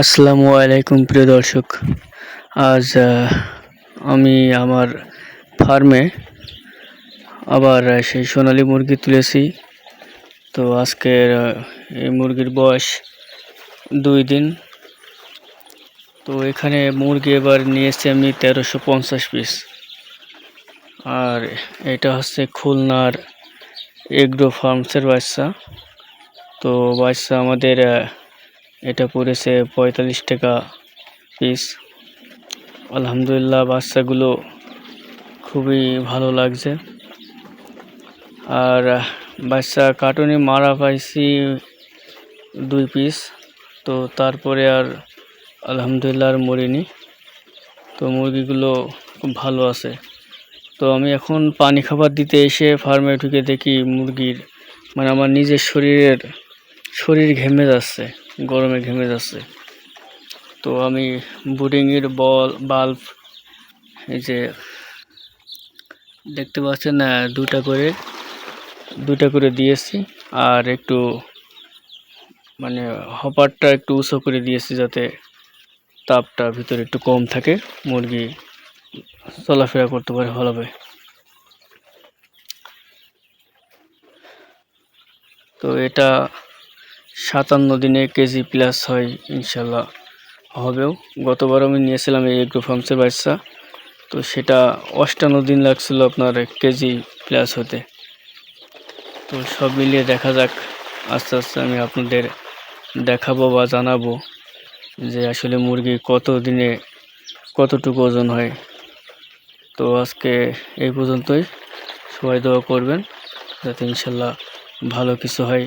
আসসালামু আলাইকুম, প্রিয় দর্শক। আজ আমি আমার ফার্মে আবার সেই সোনালী মুরগি তুলেছি। তো আজকের এই মুরগির বয়স দুই দিন। তো এখানে মুরগি এবার নিয়েছি আমি তেরোশো পঞ্চাশ পিস। আর এটা হচ্ছে খুলনার এগ্রো ফার্মসের বাচ্চা। তো বাচ্চা আমাদের এটা পড়েছে পঁয়তাল্লিশ টাকা পিস আলহামদুলিল্লাহ, বাচ্চাগুলো খুবই ভালো লাগছে। আর বাচ্চা কার্টুনে মারা পাইছি দুই পিস তো তারপরে আর আলহামদুলিল্লাহ আর মরিনি। তো মুরগিগুলো খুব ভালো আছে। তো আমি এখন পানি খাবার দিতে এসে ফার্মে ঢুকে দেখি মুরগির মানে আমার নিজের শরীরের, শরীর ঘেমে যাচ্ছে। গরমে ঘেমে যাচ্ছে। তো আমি বুডিংয়ের বল, বাল্ব, এই যে দেখতে পাচ্ছেন দুটা করে দুটা করে দিয়েছি। আর একটু মানে হপারটা একটু উঁচু করে দিয়েছি যাতে তাপটা ভিতরে একটু কম থাকে। মুরগি চলাফেরা করতে পারে ভালোভাবে। তো এটা সাতান্ন দিনে কেজি প্লাস হয় ইনশাল্লাহ হবেও। গতবার আমি নিয়েছিলাম এই এগ্রো ফার্মসের বাচ্চা। তো সেটা অষ্টান্ন দিন লাগছিল আপনার কেজি প্লাস হতে। তো সব মিলিয়ে দেখা যাক, আস্তে আস্তে আমি আপনাদের দেখাবো বা জানাব যে আসলে মুরগি কত দিনে কতটুকু ওজন হয়। তো আজকে এই পর্যন্তই। সবাই দোয়া করবেন, যাতে ইনশাল্লাহ ভালো কিছু হয়।